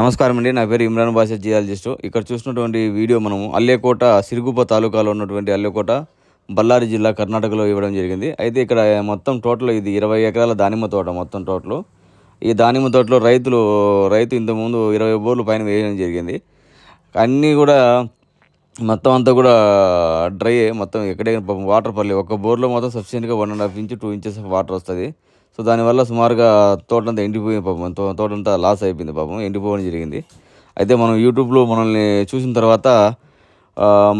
నమస్కారం అండి. నా పేరు ఇమ్రాన్ బాషా జియాలజిస్ట్. ఇక్కడ చూసినటువంటి వీడియో మనము అల్లేకోట సిరుగుప తాలూకాలో ఉన్నటువంటి అల్లేకోట బళ్ళారి జిల్లా కర్ణాటకలో ఇవ్వడం జరిగింది. అయితే ఇక్కడ మొత్తం టోటల్ ఇది ఇరవై ఎకరాల దానిమ్మ తోట మొత్తం టోటల్. ఈ దానిమ్మ తోటలో రైతులు రైతు ఇంతకుముందు ఇరవై బోర్లు పైన వేయడం జరిగింది. అన్నీ కూడా మొత్తం అంతా కూడా డ్రై మొత్తం ఎక్కడే వాటర్ పర్లేదు ఒక బోర్లో మొత్తం సఫిషియెంట్గా one and half inch two inches water వస్తుంది. సో దానివల్ల సుమారుగా తోటంతా ఎండిపోయి పాపం. తోట తోటంతా లాస్ అయిపోయింది పాపం. ఎండిపోవడం జరిగింది. అయితే మనం యూట్యూబ్లో మనల్ని చూసిన తర్వాత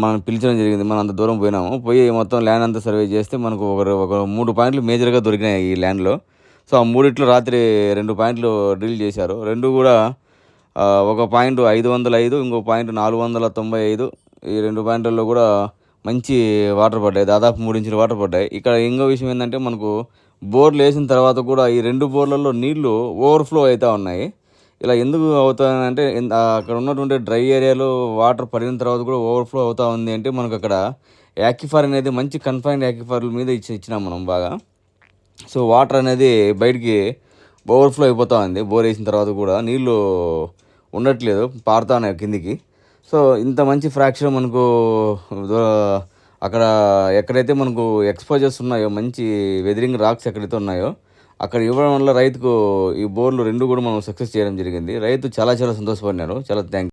మనం పిలిచడం జరిగింది. మనం అంత దూరం పోయినాము. పోయి మొత్తం ల్యాండ్ అంతా సర్వే చేస్తే మనకు ఒక ఒక మూడు పాయింట్లు మేజర్గా దొరికినాయి ఈ ల్యాండ్లో. సో ఆ మూడిట్లో రాత్రి రెండు పాయింట్లు డ్రిల్ చేశారు. రెండు కూడా ఒక పాయింట్ ఐదు వందల ఐదు ఇంకో పాయింట్ నాలుగు వందల తొంభై ఐదు ఈ రెండు పాయింట్లలో కూడా మంచి వాటర్ పడ్డాయి. దాదాపు మూడు ఇంచులు వాటర్ పడ్డాయి. ఇక్కడ ఇంకో విషయం ఏంటంటే మనకు బోర్లు వేసిన తర్వాత కూడా ఈ రెండు బోర్లలో నీళ్ళు ఓవర్ఫ్లో అవుతూ ఉన్నాయి. ఇలా ఎందుకు అవుతాయంటే అక్కడ ఉన్నటువంటి డ్రై ఏరియాలో వాటర్ పడిన తర్వాత కూడా ఓవర్ఫ్లో అవుతూ ఉంది అంటే మనకు అక్కడ యాక్యుఫార్ అనేది మంచి కన్ఫైన్డ్ యాక్యుఫార్ల మీద ఇచ్చి ఇచ్చినాం మనం బాగా. సో వాటర్ అనేది బయటికి ఓవర్ఫ్లో అయిపోతూ ఉంది. బోర్ వేసిన తర్వాత కూడా నీళ్ళు ఉండట్లేదు పారుతా ఉన్నాయి కిందికి. సో ఇంత మంచి ఫ్రాక్చర్ మనకు అక్కడ ఎక్కడైతే మనకు ఎక్స్పోజర్స్ ఉన్నాయో మంచి వెదరింగ్ రాక్స్ ఎక్కడైతే ఉన్నాయో అక్కడ ఇవ్వడం వల్ల రైతుకు ఈ బోర్లు రెండు కూడా మనం సక్సెస్ చేయడం జరిగింది. రైతు చాలా చాలా సంతోషపడినారు. చాలా థ్యాంక్